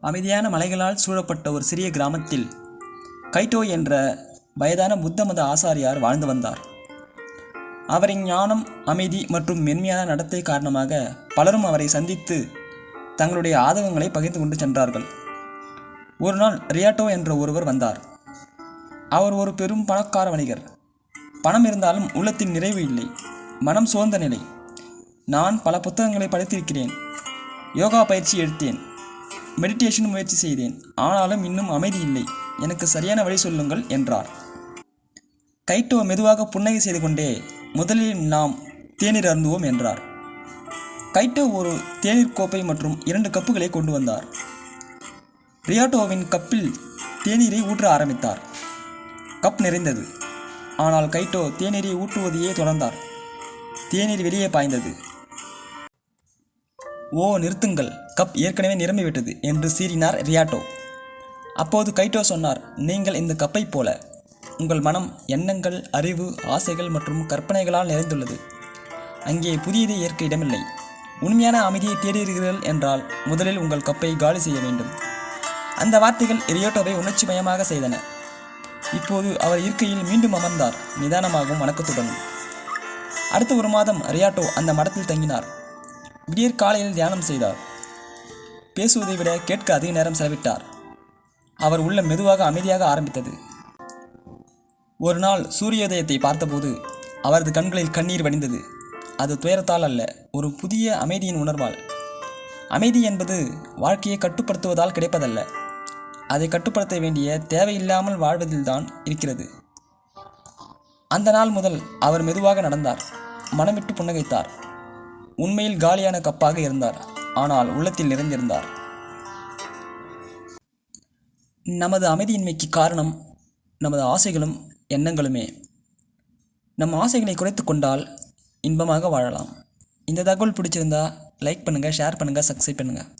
அமைதியான மலைகளால் சூழப்பட்ட ஒரு சிறிய கிராமத்தில் கைட்டோ என்ற வயதான புத்த மத ஆசாரியார் வாழ்ந்து வந்தார். அவரின் ஞானம் அமைதி மற்றும் மென்மையான நடத்தை காரணமாக பலரும் அவரை சந்தித்து தங்களுடைய ஆதவங்களை பகிர்ந்து கொண்டு சென்றார்கள். ஒரு நாள் ரியாட்டோ என்ற ஒருவர் வந்தார். அவர் ஒரு பெரும் பணக்கார வணிகர். பணம் இருந்தாலும் உள்ளத்தில் நிறைவு இல்லை மனம் சோர்ந்த நிலை. நான் பல புத்தகங்களை படித்திருக்கிறேன் யோகா பயிற்சி எடுத்தேன். மெடிடேஷன் முயற்சி செய்தேன். ஆனாலும் இன்னும் அமைதி இல்லை. எனக்கு சரியான வழி சொல்லுங்கள் என்றார். கைட்டோ மெதுவாக புன்னகை செய்து கொண்டே முதலில் நாம் தேநீர் அருந்துவோம் என்றார். கைட்டோ ஒரு தேநீர் கோப்பை மற்றும் இரண்டு கப்புகளை கொண்டு வந்தார். ரியாட்டோவின் கப்பில் தேநீரை ஊற்ற ஆரம்பித்தார். கப் நிறைந்தது. ஆனால் கைட்டோ தேநீரை ஊற்றுவதையே தொடர்ந்தார். தேநீர் வெளியே பாய்ந்தது. ஓ நிறுத்துங்கள். கப் ஏற்கனவே நிரம்பிவிட்டது என்று சீறினார் ரியாட்டோ. அப்போது கைட்டோ சொன்னார் நீங்கள் இந்த கப்பைப் போல. உங்கள் மனம் எண்ணங்கள் அறிவு ஆசைகள் மற்றும் கற்பனைகளால் நிறைந்துள்ளது. அங்கே புதியதை ஏற்க இடமில்லை. உண்மையான அமைதியை தேடுகிறீர்கள் என்றால் முதலில் உங்கள் கப்பை காலி செய்ய வேண்டும். அந்த வார்த்தைகள் ரியோட்டோவை உணர்ச்சிமயமாக செய்தன. இப்போது அவர் இருக்கையில் மீண்டும் அமர்ந்தார். நிதானமாகவும் வணக்கத்துடனும். அடுத்த ஒரு மாதம் ரியாட்டோ அந்த மடத்தில் தங்கினார். விடியற் காலையில் தியானம் செய்தார். பேசுவதை விட கேட்க அதிக நேரம் செலவிட்டார். அவர் உள்ள மெதுவாக அமைதியாக ஆரம்பித்தது. ஒரு நாள் சூரியோதயத்தை பார்த்தபோது அவரது கண்களில் கண்ணீர் வடிந்தது. அது துயரத்தால் அல்ல ஒரு புதிய அமைதியின் உணர்வால். அமைதி என்பது வாழ்க்கையை கட்டுப்படுத்துவதால் கிடைப்பதல்ல. அதை கட்டுப்படுத்த வேண்டிய தேவையில்லாமல் வாழ்வதில்தான் இருக்கிறது. அந்த நாள் முதல் அவர் மெதுவாக நடந்தார். மனமிட்டு புன்னகைத்தார். உண்மையில் காலியான கப்பாக இருந்தார். ஆனால் உள்ளத்தில் நிறைந்திருந்தார். நமது அமைதியின்மைக்கு காரணம் நமது ஆசைகளும் எண்ணங்களுமே. நம் ஆசைகளை குறைத்து கொண்டால் இன்பமாக வாழலாம். இந்த தகவல் பிடிச்சிருந்தா லைக் பண்ணுங்கள் ஷேர் பண்ணுங்கள் சப்ஸ்கிரைப் பண்ணுங்கள்